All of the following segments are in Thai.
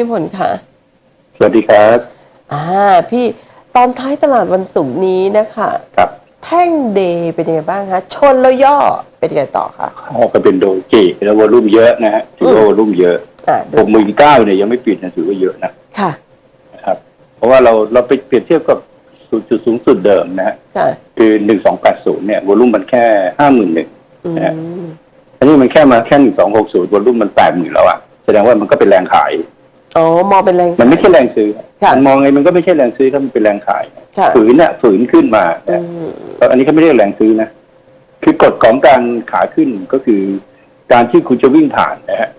พี่พลค่ะ สวัสดีครับ อ่า พี่ตอนท้ายตลาดวันศุกร์นี้นะคะครับ แท่งเดย์เป็นยังไงบ้างคะชนแล้วย่อเป็นยังไงต่อคะ ออกก็เป็นโดจิแล้ววอลุ่มเยอะนะฮะถือว่าวอลุ่มเยอะอ่าดูหกหมื่นเก้าเนี่ยยังไม่ปิดนะถือว่าเยอะนะค่ะนะครับ เพราะว่าเราเราไปเปรียบเทียบกับจุดสูงสุดเดิมนะฮะค่ะคือหนึ่งสองแปดศูนย์เนี่ยวอลุ่มมันแค่ห้าหมื่นหนึ่ง อืนะฮะ มอันนี้มันแค่มาแค่หนึ่งสองหกศูนย์วอลุ่มมันแปดหมื่นแล้วอะแสดงว่ามันก็เป็นแรงขาย อ๋อมองเป็นแรง มันไม่ใช่แรงซื้อค่ะมันมองไงมันก็ไม่ใช่แรงซื้อถ้ามันเป็นแรงขายค่ะ ฝืนเนี่ยฝืนขึ้นมาอืนะมแล้วอันนี้เขาไม่เรียกแรงซื้อนะคือกฎของการขาขึ้นก็คือ การที่คุณจะวิ่งผ่านนะฮะ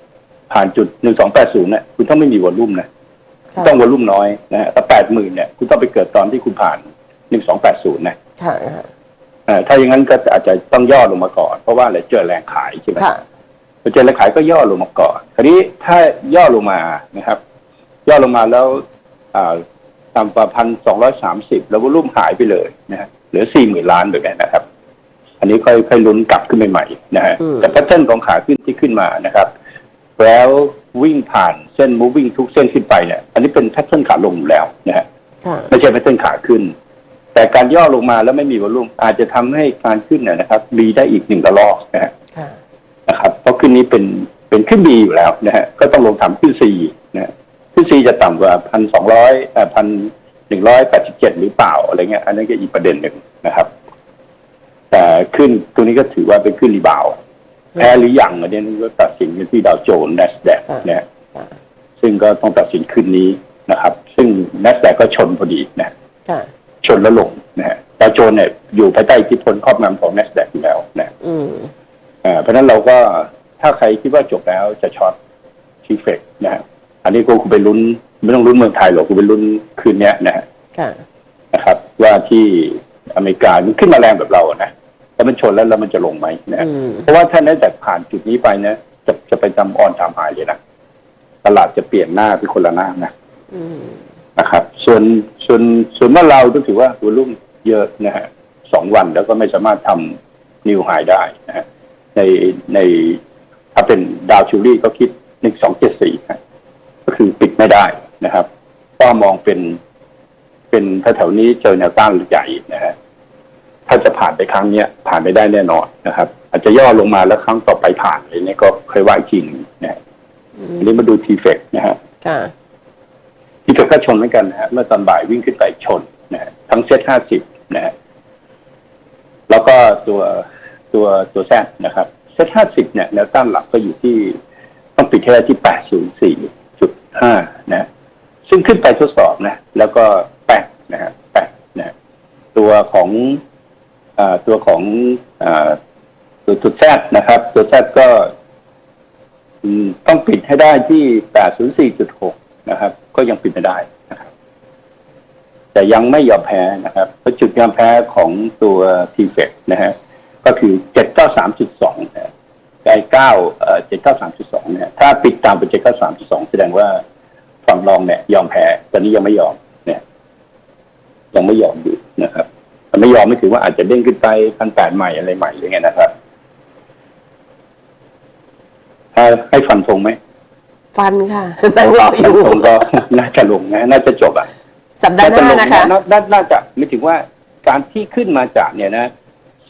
ผ่านจุดหนึ่งสองแปดศูนย์เนี่ยคุณต้องไม่มีวอลลุ่มนะค่ะต้องวอลลุ่มน้อยนะฮะแต่แปดหมื่นเนี่ย คุณต้องไปเกิดตอนที่คุณผ่านหนึ่งสองแปดศูนย์นะค่ะเอ่อถ้าอย่างนั้นก็อาจจะต้องย่อลงมาก่อน เพราะว่าอะไรเจอแรงขายใช่ไหม ค่ะพอเจอแรงขายก็ย่อลงมาก่อน คราวนี้ถ้าย่อลงมานะครับ ย่อลงมาแล้วอ่าต่ำกว่าพันสองร้อยสามสิบแล้ววอลลุ่มหายไปเลยนะฮะเหลือสี่หมื่นล้านแบบนี้นะครับ อันนี้ค่อยค่อยลุ้นกลับขึ้นใหม่ๆนะฮะอืมแต่แพทเทิร์นของขาขึ้นที่ขึ้นมานะครับ แล้ววิ่งผ่านเส้น moving ทุกเส้นขึ้นไปเนี่ยอันนี้เป็นแพทเทิร์นขาลงอยู่แล้วนะฮะค่ะไม่ใช่แพทเทิร์นขาขึ้น แต่การย่อลงมาแล้วไม่มีวอลลุ่มอาจจะทำให้การขึ้นเนี่ยนะครับมีได้อีกหนึ่งระลอกนะฮะค่ะนะครับเพราะขึ้นนี้เป็นเป็นขึ้นดีอยู่แล้วนะฮะก็ต้องลงทำขึ้นซีนะฮะ ขึ้นซีจะต่ำกว่าพันสองร้อยพันหนึ่งร้อยแปดสิบเจ็ดหรือเปล่าอะไรเงี้ย อันนั้นก็อีกประเด็นหนึ่งนะครับ แต่ขึ้นตัวนี้ก็ถือว่าเป็นขึ้นรีบาวด์แพ้หรือยังอันนี้ก็ตัดสินกันที่ดาวโจนส์ n นสแดกนะฮะค่ะซึ่งก็ต้องตัดสินคืนนี้นะครับ ซึ่ง n นสแดกก็ชนพอดีนะค่ะชนแล้วลงนะฮะดาวโจนส์เนี่ยอยู่ภายใต้อิทธิพลครอบงำของ n นสแดกอยู่แล้วนะอืมอ่าเพราะฉะนั้นเราก็ถ้าใครคิดว่าจบแล้วจะช็อตทีเฟกนะฮะอั นนี้ก็คุณไปลุ้น ไม่ต้องลุ้นเมืองไทยหรอกคุณไปลุ้นคืนเนี้ยนะฮะค่ะนะครับ ว่าที่อเมริกามันขึ้นมาแรงแบบเราอะนะแล้วมันชนแล้วแล้วมันจะลงไหมนะฮะอืมเพราะว่าถ้าได้แต่ผ่านจุดนี้ไปนะจะจะไปทำออนทำหายเลยนะตลาดจะเปลี่ยนหน้าเป็นคนละหน้านะอืมนะครับ ส่วนส่วนส่วนเมื่อเราต้องถือว่าวอลุ่มเยอะนะฮะสองวันแล้วก็ไม่สามารถทำนิวไฮได้นะฮะในในถ้าเป็นดาวชูรี่ก็คิดหนึ่งสองเจ็ดสี่ก็ คือปิดไม่ได้นะครับ ก็มองเป็น เป็นแถวๆนี้เจอแนวต้านใหญ่นะฮะถ้าจะผ่านไปครั้งเนี้ยผ่านไม่ได้แน่นอนนะครับ อาจจะย่อลงมาแล้วครั้งต่อไปผ่านอะไรเนี้ยก็เคยว่าอีกทีหนึงนะฮะอันนี้มาดูทีเฟกนะฮะค่ะที่เกิดก็ชนเหมือนกันนะฮะเมื่อตอนบ่ายวิ่งขึ้นไปชนนะฮะทั้งเซตห้าสิบนะฮะแล้วก็ตัวตัวตัวแซดนะครับเซตห้าสิบเนี่ยแนวต้านหลักก็อยู่ที่ต้องปิดให้ได้ที่แปดศูนย์สี่จุด ห้านะซึ่งขึ้นไปทดสอบนะ แล้วก็แปดนะฮะแปดนะตัวของอ่าตัวของอ่าตัวตัวแซดนะครับ ตัวแซดก็ต้องปิดให้ได้ที่804.6นสี่จุดหกนะครับ ก็ยังปิดไม่ได้นะครับ แต่ยังไม่ยอมแพ้นะครับเพราะจุดยอมแพ้ของตัว t f e c นะฮะก็คือ793.2นะฮะไกล9เอ่อ793.2นะฮะถ้าปิดตามไป793.2แสดงว่า ฝั่งรองเนี่ยยอมแพ้ตอนนี้ยังไม่ยอมเนี่ยยังไม่ยอมอยู่นะครับมันไม่ยอมไม่ถือว่าอาจจะเด้งขึ้นไปพันแปดใหม่อะไรใหม่อย่างเงี้ยนะครับถ้าให้ฟันธงไหมฟันค่ะนั่งรออยู่ผมก็น่าจะลงนะน่าจะจบอะสัปดาห์หน้านะคะาน่าน่าจะไม่ถึงว่าการที่ขึ้นมาจากเนี่ยนะ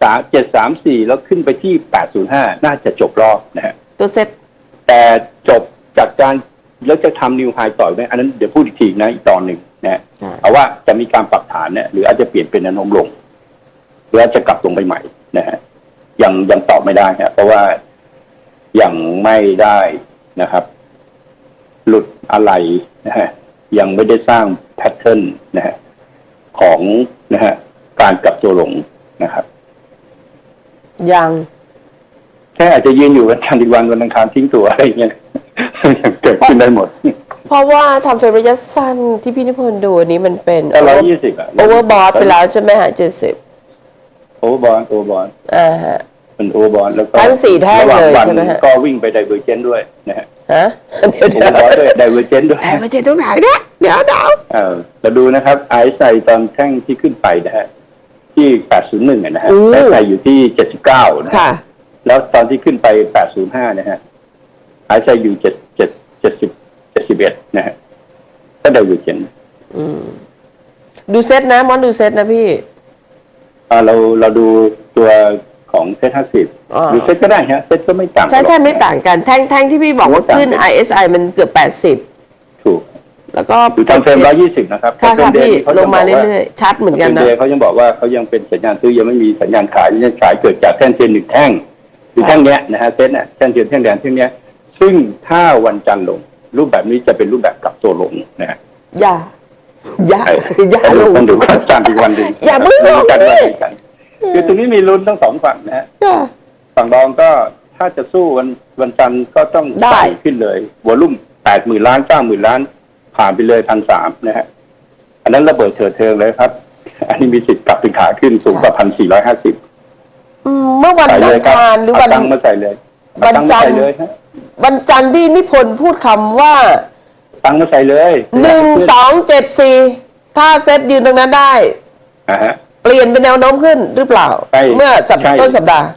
สามเจ็ดสามสี่แล้วขึ้นไปที่แปดศูนย์ห้าน่าจะจบรอบนะฮะตัวเซ็ตแต่จบจากการ แล้วจะทำนิวไฮต่อไหมอันนั้นเดี๋ยวพูดอีกทีนะอีกตอนหนึ่งนะฮะค่ะเอาว่าจะมีการปรับฐานเนี่ยหรืออาจจะเปลี่ยนเป็นแนวโน้มลงหรืออาจจะกลับลงไปใหม่นะฮะยังยังตอบไม่ได้ฮะเพราะว่ายังไม่ได้นะครับ หลุดอะไรนะฮะยังไม่ได้สร้างแพทเทิร์นนะฮะของนะฮะการกลับตัวลงนะครับ ยังแค่อาจจะยืนอยู่วันจันทร์อีกวันวันอังคารทิ้งตัวอะไรเงี้ย ยังเกิดขึ้นได้หมดเพราะว่าทำเฟรมระยะสั้นที่พี่นิพนธ์ดูอันนี้มันเป็นก็ร้อยยี่สิบอะโอเวอร์บอทไปแล้วใช่ไหมฮะเจ็ดสิบโอเวอร์บอลโอเวอร์บอลอ่าฮะเป็นโอเวอร์บอลแล้วก็ทั้งสี่แท่งระหว่างเลยวันใช่ไหมฮะก็วิ่งไปไดเวอร์เจนด้วยนะฮะฮะเดี๋ยวโอเดี๋ยวเวอร์บอลด้วยไดเวอร์เจนด้วยแต่มาเจอตรงไหนเนี่ยเดี๋ยวเดี๋ยวเออเราดูนะครับไอซ์ไซตอนแท่งที่ขึ้นไปนะฮะที่801นะฮะไอซ์ไซอยู่ที่79นะฮะค่ะแล้วตอนที่ขึ้นไป805นะฮะ ไอซ์ไซอยู่7 7 70สิบเอ็ดนะฮะก็ไดเวอร์เจนดูเซตนะมอนดูเซตนะพี่อ่าเราเราดูตัวของเซ็ตห้าสิบอ่าดูเซ็ตก็ได้ฮะเซ็ตก็ไม่ต่างใช่ใช่หรอกไม่ต่างกันแท่งแท่งที่พี่บอกว่าขึ้นไม่ต่าง ISI มันเกือบแปดสิบถูก แล้วก็ดูทำเฟรมร้อยยี่สิบนะครับค่ะแต่ค่ะเดือนพี่นี้เขาลจะงบมาอกว่าเรื่อยๆชัดเหมือนกันเดืนะอนเขายังบอกว่าเขายังเป็นสัญญาณซื้อยังไม่มีสัญญาณขายสัญญาณขายเกิดจากแท่งเทียนหนึ่งแท่งคือแท่งเนี้ยนะฮะเซ็ตเนี่ยแท่งเทียนแท่งแดงแท่งเนี้ย ซึ่งถ้าวันจันทร์ลง รูปแบบนี้จะเป็นรูปแบบกลับตัวลงนะฮะอย่า อย่าใช่อย่าลงต้องดูวันจันทร์อีกวันหนึ่งอย่าเพิ่งลงจันทร์ดิวันไหนกันคือตรงนี้มีลุ้นทั้งสองฝั่งนะฮะอย่าฝั่งรองก็ถ้าจะสู้วันวันจันทร์ก็ต้องได้ใส่ขึ้นเลยวอลุ่มแปดหมื่นล้านเก้าหมื่นล้าน ผ่านไปเลยพันสามนะฮะอันนั้นระเบิดเถิดเทิงเลยครับ อันนี้มีสิทธิ์กลับเป็นขาขึ้นสูงกว่าพันสี่ร้อยห้าสิบอืมเมื่อวันใส่อัเลยงครับคารหรือวันเาตังค์มาใส่เลยวันเอาตังค์จัมานทร์ใส่เลยฮะวันจันทร์พี่นิพนธ์พูดคำว่าตังค์มาใส่เลยหนึ่งสองเจ็ดสี่ถ้าเซตยืนตรงนั้นได้ อ่าฮะ เปลี่ยนเป็นแนวโน้มขึ้นหรือเปล่า ใช่เมื่อสัปใช่ ต้นสัปดาห์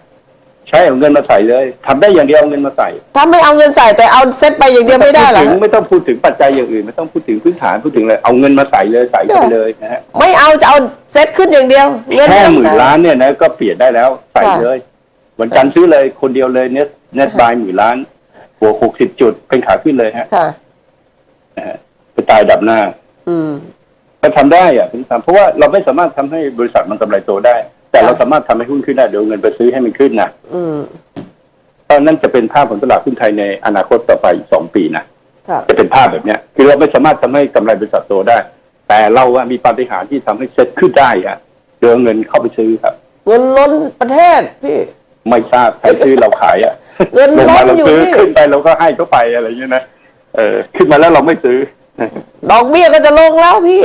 ใช่เอาเงินมาใส่เลยทำได้อย่างเดียวเอาเงินมาใส่ถ้าไม่เอาเงินใส่แต่เอาเซตไปอย่างเดียวไม่ได้เหรอ ถึงไม่ต้องพูดถึงปัจจัยอย่างอื่น ไม่ต้องพูดถึงพื้นฐานพูดถึงเลยเอาเงินมาใส่เลยใส่เข้าไปเลยนะฮะไม่เอาจะเอาเซตขึ้นอย่างเดียว เงินแค่ไม่ต้องหมื่นใส่ ล้านเนี่ยนะก็เปลี่ยนได้แล้วใส่ค่ะเลยวันจันทร์ซื้อเลยคนเดียวเลยเน็ตเน็ตบายหมื่นล้าน บวกหกสิบจุดเป็นขาขึ้นเลยฮะค่ะนะฮะไปตายดับหน้า อืมก็ทำได้อะถึงทำเพราะว่าเราไม่สามารถทำให้บริษัทมันกำไรโตได้ แต่ค่ะเราสามารถทำให้หุ้นขึ้นได้โดยเอาเงินไปซื้อให้มันขึ้นนะอืมเพราะนั่นจะเป็นภาพของตลาดหุ้นไทยในอนาคตต่อไปอีกสองปีนะค่ะจะเป็นภาพแบบเนี้ย คือเราไม่สามารถทำให้กำไรบริษัทโตได้ แต่เราอะมีปาฏิหาริย์ที่ทำให้เซ็ตขึ้นได้อะโดยเอาเงินเข้าไปซื้อครับ เงินล้นประเทศพี่ ไม่ทราบใครซื้อเราขายอะ เงินลงล้มานเราอยู่ซื้อพี่ขึ้นไปเราก็ให้เขาไปอะไรอย่างเงี้ยนะเออ ขึ้นมาแล้วเราไม่ซื้อ ดอกเบี้ยก็จะลงแล้วพี่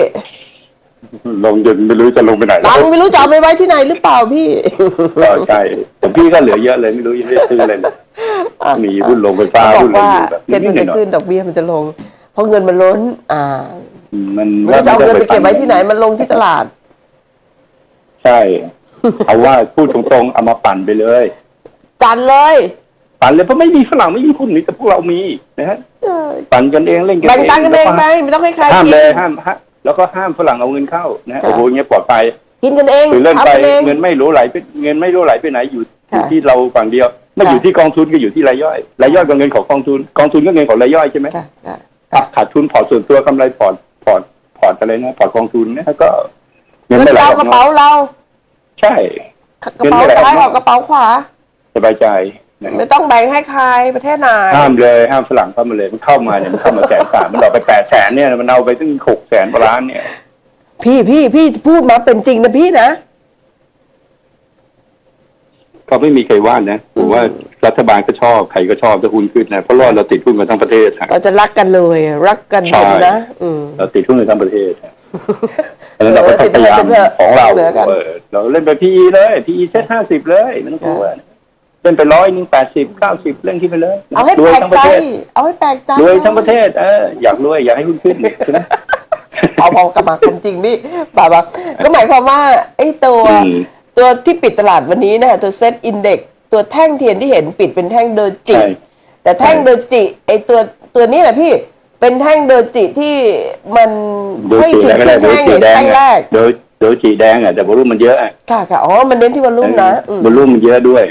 ลงจนไม่รู้จะลงไปไหนแล้ตัวงค์ไม่รู้จะเอาไปไว้ที่ไหนหรือเปล่าพี่ก็ใช่แต่พี่ก็เหลือเยอะเลยไม่รู้ยังไม่ได้ซื้อเลยเลยมีหุ้นลงไฟฟ้าเขาบอหุ้กนอะไรว่าอยู่แบบเซ็ตมันนิจะดๆหน่อยขึ้นดอกเบี้ยมันจะลง เพราะเงินมันล้น อ่าๆมันไม่รู้จะเอาเงินไปเก็บไว้ที่ไหนมันลงที่ตลาด ใช่ เอาว่าพูดตรงๆเอามาปั่นไปเลยจันเลย ปั่นเลยเพราะไม่มีฝรั่งไม่มีหุ้นนี่แต่พวกเรามีนะฮะปั่นกันเองเล่นกันแบ่งเองตังค์กันเองแล้วไปไม่ต้องให้ใครห้ามกิเลยนห้ามฮะแล้วก็ห้ามฝรั่งเอาเงินเข้านะฮะค่ะโอ้โหเงี้ยปลอดภัยกินกันเองคือเล่นไปทำกันเองเงินไม่รู้ไหลไปเงินไม่รู้ไหลไปไหนอยู่อค่ะยู่ที่เราฝั่งเดียวไม่ค่ะอยู่ที่กองทุนก็อยู่ที่รายย่อยรายย่อยก็เงินของกองทุนกองทุนก็เงินของรายย่อยใช่ไหมค่ะค่ะครับขาดทุนพอร์ตส่วนตัวกำไรพอร์ตพอร์ตพอร์ตอะไรนะพอร์ตกองทุนนะก็เงินเงินไม่ไหลเราออกกระนอเป๋ากเรา ใช่กระเป๋าเงินไม่ไหลซ้ายออออกกกระเป๋าขวาสบายใจนะ ไม่ต้องแบ่งให้ใครประเทศไหนห้ามเลยห้ามฝรั่งเข้ามาเลยมันเข้ามาเนี่ยมันเข้ามาแสนสามมันเอาไปแปดแสนเนี่ยมันเอาไปตั้งหกแสนกว่าล้านเนี่ย พี่พี่พี่พูดมาเป็นจริงนะพี่นะเขาไม่มีใครว่านะผมว่ารัฐบาลก็ชอบใครก็ชอบถ้าหุ้นขึ้นนะเพราะว่าเราติดหุ้นกันทั้งประเทศฮะเราจะรักกันเลย รักกันใช่หมดนะอืมเราติดหุ้นกันทั้งประเทศฮะดังนั้นเราก็ต้องพยายามติดเถอะของเราเหลือกันเออเราเล่นไปพีเลยพีเซ็ตห้าสิบเลยไม่ต้องกลัว เล่นไปร้อยหนึ่งแปดสิบเก้าสิบเล่นขึ้นไปเลยเอาให้รวยแปลกทั้งปใจ ระเทศเอาให้แปลกใจรวยทั้งประเทศเอออยากรวยอยากให้หุ้นขึ้นใช่ไหม เอาพอกลับมาความจริงพี่บ่าบาก็หมายความว่าไอ้ตัวอืมตัวที่ปิดตลาดวันนี้นะตัวเซตอินเด็กตัวแท่งเทียนที่เห็นปิดเป็นแท่งเดอร์จิ ใช่ แต่แท่งเดอร์จิไอ้ตัวตัวนี้แหละพี่เป็นแท่งเดอร์จิที่มันดูให้สีถึงแล้วก็ขึ้ได้นดูแท่งสีเห็นแดงแท่งแรกอะโดยโดยสีแดงอะแต่บอลลูนมันเยอะอะค่ะค่ะอ๋อมันเน้นที่วอลลุ่มนะอืมบอลลูนมันเยอะด้วย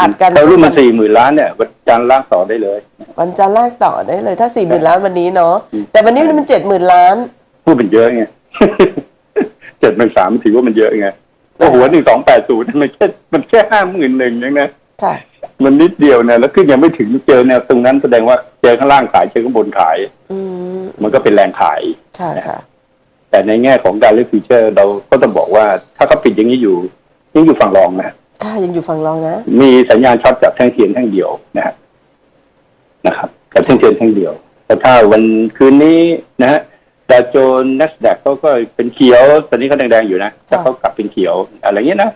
อัดกันถ้ารุ่นมันสี่หมื่นล้านเนี่ยวันจันทร์ลากต่อได้เลย วันจันทร์ลากต่อได้เลย ถ้าสี่หมื่นล้านวันนี้เนาะแต่วันนี้มันเจ็ดหมื่นล้านพูดมันเยอะไงเจ็ดมันสามถือว่ามันเยอะไงโอ้โหหนึ่งสองแปดศูนย์มันแค่มันแค่ห้าหมื่นหนึ่งยังนะค่ะมันนิดเดียวนะแล้วขึ้นยังไม่ถึงเจอแนวตรงนั้นแสดงว่าเจอข้างล่างขายเจอข้างบนขายอืมมันก็เป็นแรงขายค่ะค่ะแต่ในแง่ของการเลือกฟีเจอร์ เราก็ต้องบอกว่า ถ้าเขาปิดอย่างนี้อยู่ยังอยู่ฝั่งรองนะ ค่ะยังอยู่ฝั่งรองนะ มีสัญญาณช็อตจากแท่งเทียนแท่งเดียวนะฮะนะครับกับแท่งเทียนแท่งเดียวแต่ถ้าวันคืนนี้นะฮะดาวโจนส์ NASDAQ เขาก็เป็นเขียว ตอนนี้เขาแดงๆอยู่นะ แต่เขากลับเป็นเขียว อะไรเงี้ยนะ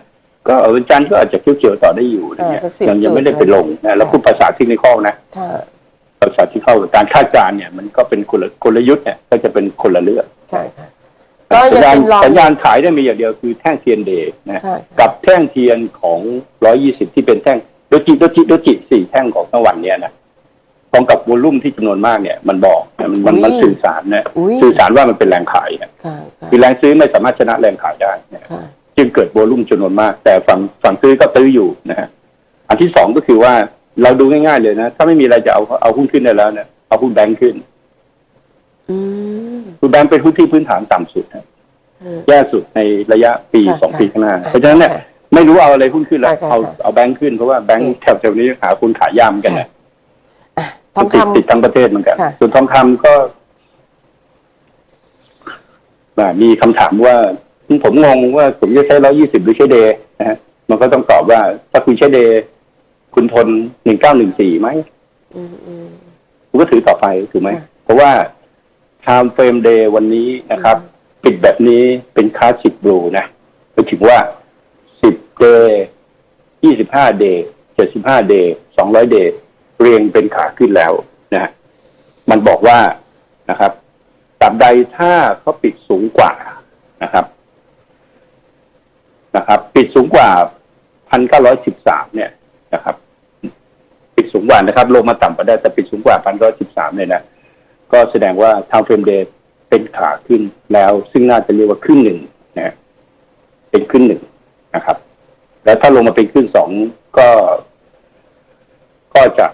ก็วันจันทร์ก็อาจจะเขียวๆต่อได้อยู่นะเนี่ยอ่าสัก10ยังยังไม่ได้จุดไปลงนะแล้วพูดภาษาเทคนิคอลนะค่ะภาษาที่เข้าการคาดการณ์เนี่ย มันก็เป็นคนละกลยุทธ์เนี่ย ก็จะเป็นคนละเรื่องค่ะค่ะ ก็สัยัญงญาณเป็นรองสัญญาณขายได้มีอย่างเดียวคือแท่งเทียนเดย์นะค่ะกับแท่งเทียนของ120ที่เป็นแท่งโดจิโดจิโดจิสี่แท่งของทั้งวันเนี้ยนะพร้อมกับวอลลุ่มที่จำนวนมากเนี่ยมันบอกนะมันมันมันอุ้ยสื่อสารนะอุ้ยสื่อสารว่ามันเป็นแรงขายนะค่ะค่ะคือแรงซื้อไม่สามารถชนะแรงขายได้นะค่ะจึงเกิดวอลลุ่มจำนวนมาก แต่ฝั่งฝั่งซื้อก็ซื้ออยู่นะฮะอันที่สองก็คือว่าเราดูง่ายๆเลยนะ ถ้าไม่มีอะไรจะเอาเอาหุ้นขึ้นได้แล้วเนี่ยเอาหุ้นแบงค์ขึ้น อืม หุ้นแบงค์เป็นหุ้นที่พื้นฐานต่ำสุดนะอืมแย่สุดในระยะปีค่ะสองปีข้างหน้าค่ะเพราะฉะนั้นเนี่ยค่ะไม่รู้เอาอะไรหุ้นขึ้นแล้วค่ะค่ะเอาค่ะเอาแบงค์ขึ้นเพราะว่าแบงค์อืมแถวๆนี้หาคุณขายยามกันนะอะทองติดคำติดทั้งประเทศเหมือนกันค่ะส่วนทองคำก็อ่ามีคำถามว่าผมงงว่าผมจะใช้ร้อยี่สิบหรือใช้เดย์นะฮะมันก็ต้องตอบว่า ถ้าคุณใช้เดย์คุณทนหนึ่งเก้าหนึ่งสี่ไหมอืมอืมคุณก็ถือต่อไปถูกไหมค่ะเพราะว่า time frame day วันนี้นะครับ ปิดแบบนี้เป็นคลาสสิกบลูนะไปถึงว่าสิบเดย์ยี่สิบห้าเดย์เจ็ดสิบห้าเดย์สองร้อยเดย์เรียงเป็นขาขึ้นแล้วนะฮะมันบอกว่านะครับตราบใดถ้าเขาปิดสูงกว่านะครับนะครับ ปิดสูงกว่าพันเก้าร้อยสิบสามเนี่ยนะครับ ปิดสูงกว่านะครับ ลงมาต่ำกว่าได้แต่ปิดสูงกว่าพันร้อยสิบสามเนี่ยนะ ก็แสดงว่าทางเฟรมเดย์เป็นขาขึ้นแล้ว ซึ่งน่าจะเรียกว่าขึ้นหนึ่งนะเป็นขึ้นหนึ่งนะครับ แล้วถ้าลงมาเป็นขึ้นสองก็ ก็จะ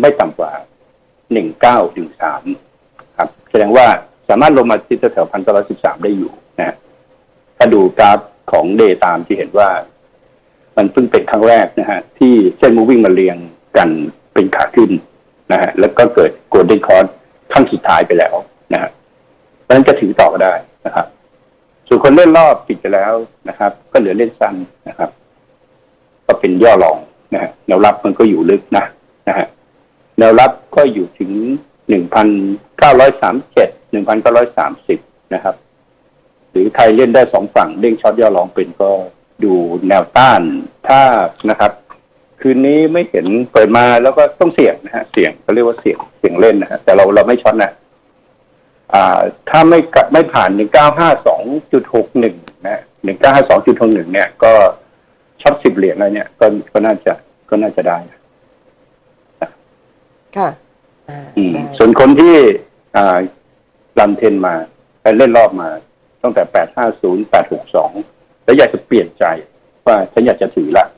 ไม่ต่ำกว่าหนึ่งเก้าถึงสามครับ แสดงว่าสามารถลงมาที่แถวพันเก้าร้อยสิบสามได้อยู่นะฮะถ้าดูกราฟของเดย์ตามที่เห็นว่า มันเพิ่งเป็นครั้งแรกนะฮะ ที่เส้นมูวิ่งมาเรียงกันเป็นขาขึ้นนะฮะแล้วก็เกิดโกลเด้นคอร์ส ขั้นสุดท้ายไปแล้วนะฮะเพราะฉะนั้นก็ถือต่อก็ได้นะครับ ส่วนคนเล่นรอบปิดไปแล้วนะครับ ก็เหลือเล่นสั้นนะครับ ก็เป็นย่อรองนะฮะแนวรับมันก็อยู่ลึกนะนะฮะแนวรับก็อยู่ถึงหนึ่งพันเก้าร้อยสามเจ็ดหนึ่งพันเก้าร้อยสามสิบนะครับ หรือใครเล่นได้สองฝั่งเด้งช็อตย่อรองเป็นก็ดูแนวต้านถ้านะครับ คืนนี้ไม่เห็นเปิดมาแล้วก็ต้องเสี่ยงนะฮะเสี่ยงเขาเรียกว่าเสี่ยงเสี่ยงเล่นนะฮะแต่เราเราไม่ช็อตนะอ่า ถ้าไม่กลับไม่ผ่านหนึ่งเก้าห้าสองจุดหกหนึ่งนะหนึ่งเก้าห้าสองจุดหกหนึ่งเนี่ย ก็ช็อตสิบเหรียญอะไรเนี่ยก็ก็น่าจะก็น่าจะได้ค่ะอ่าอืมได้ส่วนคนที่อ่ารันเทนมาไปเล่นรอบมาตั้งแต่แปดห้าศูนย์แปดหกสองแล้วอยากจะเปลี่ยนใจว่าฉันอยากจะถือละนะ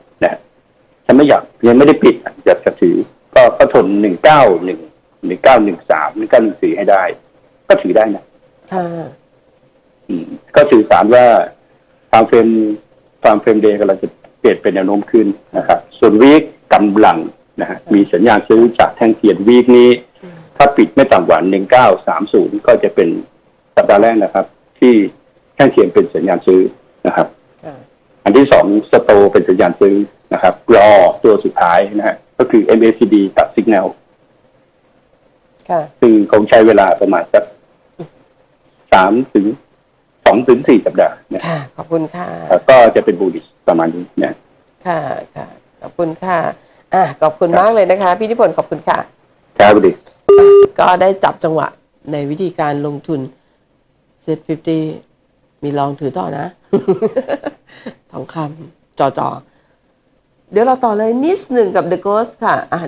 ฉันไม่อยากยังไม่ได้ปิดอะอยากจะถือ ก็ก็ทนหนึ่งเก้าหนึ่งหนึ่งเก้าหนึ่งสามหนึ่งเก้าหนึ่งสี่ให้ได้ ก็ถือได้นะค่ะอืมก็สื่อสารว่าฟาร์มเฟรมฟาร์มเฟรมเดย์กำลังจะเปลี่ยนเป็นแนวโน้มขึ้นนะครับ ส่วนวีคกำลังนะฮะมีสัญญาณซื้อจากแท่งเทียนวีคนี้ ถ้าปิดไม่ต่ำกว่า1930ก็จะเป็นสัปดาห์แรกนะครับ ที่แท่งเทียนเป็นสัญญาณซื้อนะครับค่ะ อันที่สองสโตเป็นสัญญาณซื้อนะครับรอตัวสุดท้ายนะฮะก็คือ MACD ตัดสัญญาณค่ะซึ่งคงใช้เวลาประมาณสักสามถึงสองถึงสี่สัปดาห์นะค่ะ ขอบคุณค่ะแล้วก็จะเป็นบูลิชประมาณนี้นะค่ะค่ะ ขอบคุณค่ะ อะขอบคุณมากเลยนะคะ พี่นิพนธ์ขอบคุณค่ะครับดีก็ได้จับจังหวะในวิธีการลงทุนเซ็ต50มีลองถือต่อนะ ทองคำจอจอเดี๋ยวเราต่อเลยนิดหนึ่งกับ The Ghost ค่ะอะ